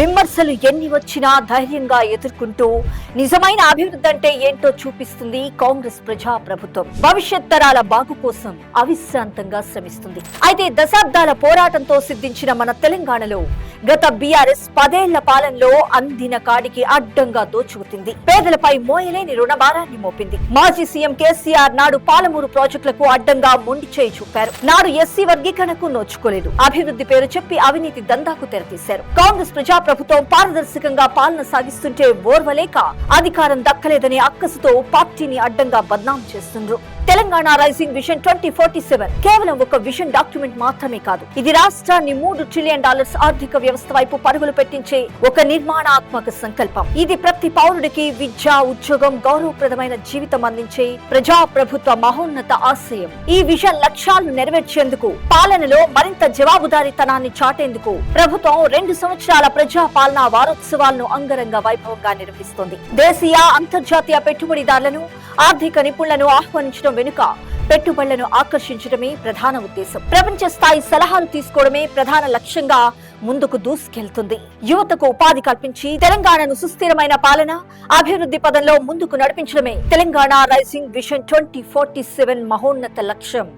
విమర్శలు ఎన్ని వచ్చినా ధైర్యంగా ఎదుర్కొంటూ నిజమైన అభివృద్ధి అంటే ఏంటో చూపిస్తుంది కాంగ్రెస్ ప్రజా ప్రభుత్వం భవిష్యత్ తరాల బాగు కోసం అవిశ్రాంతంగా శ్రమిస్తుంది. అయితే దశాబ్దాల పోరాటంతో సిద్ధించిన మన తెలంగాణలో గత బీఆర్ఎస్ పదేళ్ళ పాలనలో అందిన కాడికి అడ్డంగా దోచుకుతుంది. పేదలపై మోయలేని రుణభారాన్ని మోపింది. మాజీ సీఎం కేసీఆర్ నాడు పాలమూరు ప్రాజెక్టులకు అడ్డంగా మొండి చేయి చూపారు. నాడు ఎస్సీ వర్గీకరణకు నోచుకోలేదు. అభివృద్ధి పేరు చెప్పి అవినీతి దందాకు తెరతీశారు. కాంగ్రెస్ ప్రజా ప్రభుత్వం పారదర్శకంగా పాలన సాగిస్తుంటే ఓర్వలేక అధికారం దక్కలేదనే అక్కసుతో పార్టీని అడ్డంగా బద్నాం చేస్తుండ్రు. Telangana rising vision twenty forty seven కేవలం ఒక విజన్ డాక్యుమెంట్ మాత్రమే కాదు. ఇది రాష్ట్రాన్ని మూడు ట్రిలియన్ డాలర్స్ ఆర్థిక వ్యవస్థ వైపు పరుగులు పెట్టించే ఒక నిర్మాణాత్మక సంకల్పం. ఇది ప్రతి పౌరుడికి విద్య ఉద్యోగం గౌరవప్రదమైన జీవితం అందించే ప్రజా ప్రభుత్వ మహోన్నత ఆశయం. ఈ విజన్ లక్ష్యాలను నెరవేర్చేందుకు పాలనలో మరింత జవాబుదారీతనాన్ని చాటేందుకు ప్రభుత్వం రెండు సంవత్సరాల ప్రజా పాలనా వారోత్సవాలను అంగరంగ వైభవంగా నిర్వహిస్తోంది. దేశీయ అంతర్జాతీయ పెట్టుబడిదారులను ఆర్థిక నిపుణులను ఆహ్వానించడం వెనుక పెట్టుబడులను ఆకర్షించడమే ప్రధాన ఉద్దేశం. ప్రపంచ స్థాయి సలహాలు తీసుకోవడమే ప్రధాన లక్ష్యంగా ముందుకు దూసుకెళ్తుంది. యువతకు ఉపాధి కల్పించి తెలంగాణను సుస్థిరమైన పాలన అభివృద్ధి పదంలో ముందుకు నడిపించడమే Telangana rising vision twenty forty seven మహోన్నత లక్ష్యం.